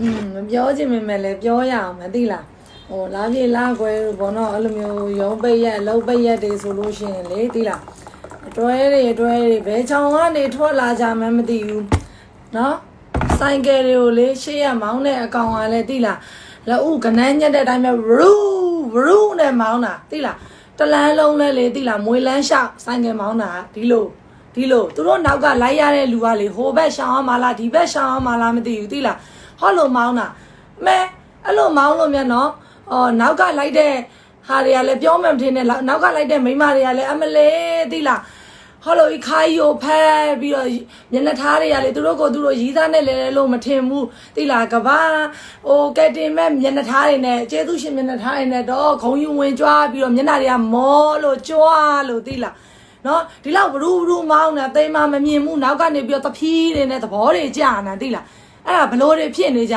อืมမပြောချင်ပေမဲ့လည်းပြောရအောင်မသိလားဟိုလာပြေလာခွဲဘောနော်အဲ့လိုမျိုးရုံးပိတ်ရက်အလုံးပိတ်ရက်တွေဆိုလို့ရှိရင်လေသိလားအတွဲတွေအတွဲတွေဘယ်ချောင်းကနေထွက်လာကြမှန်းမသိဘူးနော်ဆိုင်ကယ်တွေကိုလေရှေ့ရမောင်းတဲ့အကောင်ကလည်းသိလားလက်ဥကနန်းညက်တဲ့အတိုင်းပဲရူရူနဲ့မောင်းတာသိလားတလန်းလုံးလဲလေသိလားမွေလန်းလျှောက်ဆိုင်ကယ်မောင်းတာဒီလိုဒီလိုသူတို့နောက်ကလိုက်ရတဲ့လူကလေဟိုဘက်ရှောင်းအောင်မလားဒီဘက်ရှောင်းအောင်မလားမသိဘူးသိလား ဟောလို့မောင်းတာမဲအဲ့လိုမောင်းလို့မြန်နော်အော်နောက်ကလိုက်တဲ့ဟာတွေကလည်းပြောမှမထင်နဲ့နောက်ကလိုက်တဲ့မိန်းမတွေကလည်းအမလေးသိလားဟောလို့ခါယိုဖဲပြီးတော့မျက်နှာထားတွေကလေသူတို့ကိုသူတို့ရီးသားနဲ့လဲလဲလို့မထင်ဘူးသိလားကဘာဟိုကဲတင်မဲ့မျက်နှာထားတွေနဲ့ကျေးဇူးရှင်မျက်နှာထားတွေနဲ့တော့ခုံယူဝင်ကြွားပြီးတော့မျက်နှာတွေကမောလို့ကြွားလို့သိလားနော်ဒီလောက်ဘရူဘရူမောင်းနေသိမ်းမမမြင်ဘူးနောက်ကနေပြီးတော့တဖြီးတွေနဲ့သဘောတွေကြာနေသိလား အဲ့ဒါဘလို့တွေဖြစ်နေကြ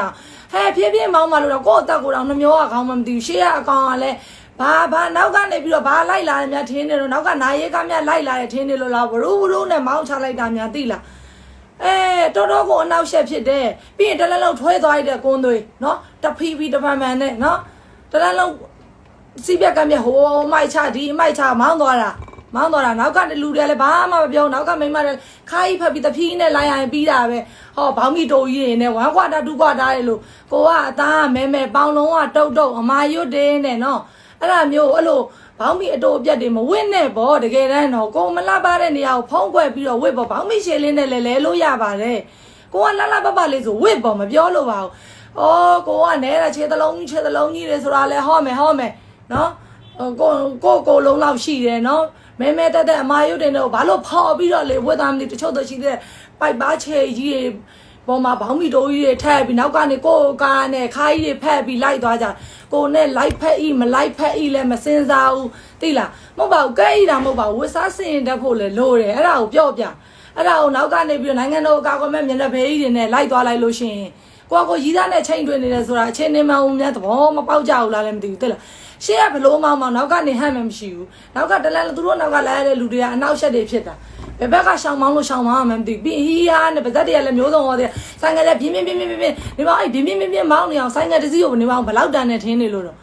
ဟဲ့ဖြည်းဖြည်းမောင်းမှလို့တော့ကိုယ့်အသက်ကိုယ်တော့နှမျောကခေါင်းမမသိဘူးရှေ့ကအကောင်ကလည်းဘာဘာနောက်ကနေပြီးတော့ဘာလိုက်လာတယ်များထင်းနေလို့နောက်ကနာရဲကများလိုက်လာတယ်ထင်းနေလို့လားဘရူဘရူနဲ့မောင်းချလိုက်တာများသိလားအဲတော်တော်ကိုအနောက်ရှက်ဖြစ်တယ်ပြီးရင်တလက်လုံးထွဲသွားလိုက်တဲ့ကွန်းသွေးနော်တဖီဖီတပန်ပန်နဲ့နော်တလက်လုံးစီးပြက်ကမြဟိုမိုက်ချဒီမိုက်ချမောင်းသွားတာ မောင်းသွားတာနောက်ကလူတွေလည်းဘာမှမပြောနောက်ကမိန်းမတွေခါးကြီးဖက်ပြီးတဖီနဲ့လိုက်ရရင်ပြီးတာပဲဟောဘောင်းမီတိုကြီးတွေနဲ့ဝမ်းခွာတာတူခွာတာတွေလို့ကိုကအသားမဲမဲပေါင်လုံးကတုတ်တုတ်အမာရွတ်တယ်နဲ့နော်အဲ့ဒါမျိုးအဲ့လိုဘောင်းမီအတူအပြက်တွေမဝစ်နဲ့ဗောတကယ်တမ်းတော့ကိုမလှပတဲ့နေရာကိုဖုံးကွယ်ပြီးတော့ဝစ်ဗောဘောင်းမီရှည်လေးနဲ့လဲလဲလို့ရပါတယ်ကိုကလှလှပပလေးဆိုဝစ်ဗောမပြောလို့ပါဘူးအော်ကိုကနဲတာခြေသလုံးကြီးခြေသလုံးကြီးတွေဆိုတာလဲဟောမယ်ဟောမယ်နော်ကိုကိုကိုလုံးလောက်ရှိတယ်နော် မဲမဲတက်တက်အမာရုတ်တင်တော့ဘာလို့ဖော်ပြီးတော့လေဝတ်သားမသိတချို့တော့ရှိတဲ့ပိုက်ပါချေကြီးတွေပေါ်မှာဘောင်းမီတိုးကြီးတွေထည့်ပြီးနောက်ကနေကိုကားနဲ့ခါးကြီးတွေဖက်ပြီးလိုက်သွားကြကိုနဲ့လိုက်ဖက်ဤမလိုက်ဖက်ဤလည်းမစင်စားဘူးသိလားမဟုတ်ပါဘူးကဲဤတာမဟုတ်ပါဘူးဝတ်စားစင်တက်ဖို့လည်းလိုတယ်အဲ့ဒါကိုပြော့ပြအဲ့ဒါကိုနောက်ကနေပြီးတော့နိုင်ငံတော်အကာအကွယ်မဲ့မျက်နှာဖေးကြီးတွေနဲ့လိုက်သွားလိုက်လို့ရှိရင်ကိုကကိုရီးသားနဲ့ချိန်တွင်နေတယ်ဆိုတာအချင်းနေမှဦးများသဘောမပေါက်ကြဘူးလားလည်းမသိဘူးသိလား ရှေ့ကဘလို့မောင်းမောင်းနောက်ကနေဟန့်မှမရှိဘူးနောက်ကတလန်သူတို့နောက်ကလာရတဲ့လူတွေကအနောက်ရှက်တွေဖြစ်တာဘယ်ဘက်ကရှောင်းမောင်းလို့ရှောင်းမောင်းမှမသိဘူးပြီးဟီးဟာနဲ့ပါဇက်တွေကလည်းမျိုးစုံဟောတဲ့ဆိုင်ကလည်းပြင်းပြင်းပြင်းပြင်းပြင်းဒီမှာအဲ့ပြင်းပြင်းပြင်းပြင်းမောင်းနေအောင်ဆိုင်ကတစည်းကိုနေမောင်းဘလောက်တန်နဲ့ထင်းနေလို့တော့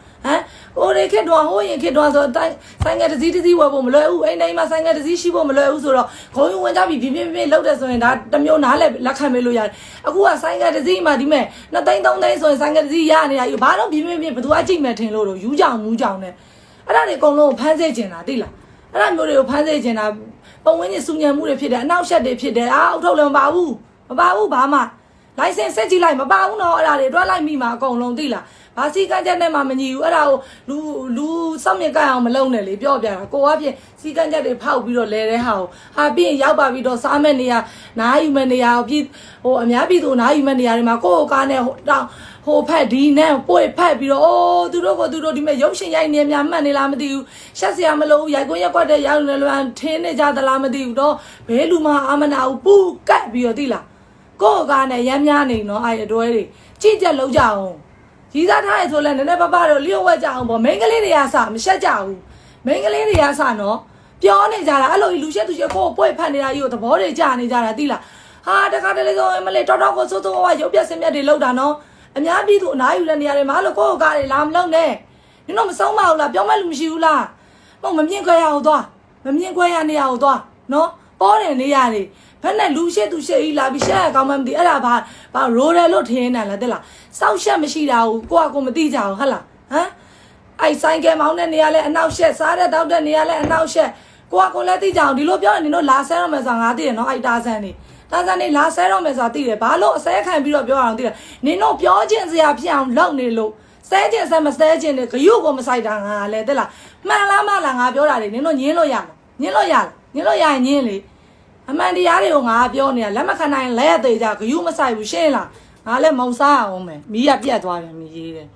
ဟမ်ဟိုတွေခက်တော့ဟိုရင်ခက်တော့ဆိုတိုင်းဆိုင်ကတစည်းတစည်းဝယ်ဖို့မလွယ်ဘူးအိမ်တိုင်းမှာဆိုင်ကတစည်းရှိဖို့မလွယ်ဘူးဆိုတော့ခုံယူဝင်ကြပြီးပြင်းပြင်းပြင်းလောက်တယ်ဆိုရင်ဒါတစ်မျိုးနားလဲလက်ခံမေးလို့ရတယ်အခုကဆိုင်ကတစည်းမှာဒီမဲ့နှစ်သိန်းသုံးသိန်းဆိုရင်ဆိုင်ကတစည်းရနေတာယူဘာတော့ပြင်းပြင်းပြင်းဘယ်သူအကြိတ်မဲ့ထင်လို့တော့ယူကြောင်မူးကြောင်နဲ့အဲ့ဒါတွေအကုန်လုံးဖမ်းစေချင်တာသိလားအဲ့ဒါမျိုးတွေကိုဖမ်းစေချင်တာပုံဝင်းကြီးစူညံမှုတွေဖြစ်တယ်အနောက်ရှက်တွေဖြစ်တယ်အာအုတ်ထုတ်လည်းမပါဘူးမပါဘူးဘာမှလိုင်စင်ဆက်ကြည့်လိုက်မပါဘူးနော်အဲ့ဒါတွေတွက်လိုက်မိမှာအကုန်လုံးသိလား ဘာစီကကြက်နဲ့မှမညီဘူးအဲ့ဒါကိုလူလူစောင့်မြကအောင်မလုပ်နဲ့လေပြောပြတာကိုကပြင်စီကကြက်တွေဖောက်ပြီးတော့လဲတဲ့ဟာကိုဟာပြီးရင်ရောက်ပါပြီးတော့စားမဲ့နေရနားယူမဲ့နေရကိုပြီးဟိုအများပြည်သူနားယူမဲ့နေရတွေမှာကိုယ့်ကိုကားနဲ့ဟိုတောင်းဟိုဖက်ဒီနဲ့ပွေဖက်ပြီးတော့အိုးသူတို့ကသူတို့ဒီမဲ့ရုပ်ရှင်ရိုက်နေများမှတ်နေလားမသိဘူးရှက်စရာမလိုဘူးရိုက်ကွင်းရက်ကွက်တဲ့ရောက်နေလွမ်းထင်းနေကြသလားမသိဘူးတော့ဘဲလူမအာမနာဘူးပူကတ်ပြီးတော့သိလားကိုယ့်ကားနဲ့ရမ်းများနေနော်အဲ့အတွဲတွေကြည့်ကြလောက်ကြအောင် ရီးသားထားရဆိုလဲနည်းနည်းပပတော့လျှို့ဝှက်ကြအောင်ပေါ့မိန်းကလေးတွေကစမရှက်ကြဘူးမိန်းကလေးတွေကစနော်ပြောနေကြတာအဲ့လိုလူရှက်သူရှက်ကိုယ်ပွေဖက်နေတာကြီးကိုသဘောတွေကြာနေကြတာသိလားဟာတခါတလေဆိုမလေးတော်တော်ကိုစိုးစိုးဝါရုပ်ပြစင်မြတ်တွေလောက်တာနော်အများပြည်သူအနားယူတဲ့နေရာတွေမှာလို့ကိုယ့်ကိုကားတွေလာမလုံးနဲ့နင်တို့မဆုံးမဘူးလားပြောမဲ့လူမရှိဘူးလားမဟုတ်မမြင်ခွဲရအောင်သွားမမြင်ခွဲရနေရအောင်သွားနော်ပေါ်တယ်နေရတယ် ဘယ်နဲ့လူရှက်သူရှက်ကြီးလာပြီးရှက်ရကောင်းမှမသိအဲ့ဒါဘာဘာရိုးတယ်လို့ထင်နေတာလားတဲ့လားစောက်ရှက်မရှိတာကိုကိုကကိုမသိကြဘူးဟုတ်လားဟမ်အဲ့ဆိုင်ကယ်မောင်းတဲ့နေရာလဲအနောက်ရှက်စားတဲ့တောက်တဲ့နေရာလဲအနောက်ရှက်ကိုကကိုလည်းသိကြအောင်ဒီလိုပြောရင်နင်တို့လာဆဲရမယ်ဆိုတာငါသိတယ်နော်အဲ့တာဆန်းနေတာဆန်းနေလာဆဲရမယ်ဆိုတာသိတယ်ဘာလို့အစဲခံပြီးတော့ပြောအောင်သိတယ်နင်တို့ပြောခြင်းစရာဖြစ်အောင်လုပ်နေလို့ဆဲခြင်းဆဲမဆဲခြင်းနဲ့ဂယုကိုမဆိုင်တာငါလဲတဲ့လားမှန်လားမလားငါပြောတာလေနင်တို့ညင်းလို့ရလားညင်းလို့ရလားညင်းလို့ရရင်ညင်းလေ အမှန်တရားတွေကိုငါပြောနေတာလက်မခံနိုင်လဲသေးကြဂယုမဆိုင်ဘူးရှင်းလားငါလည်းမုံစားအောင်မယ်မီးရပြတ်သွားတယ်မီးရေးတယ်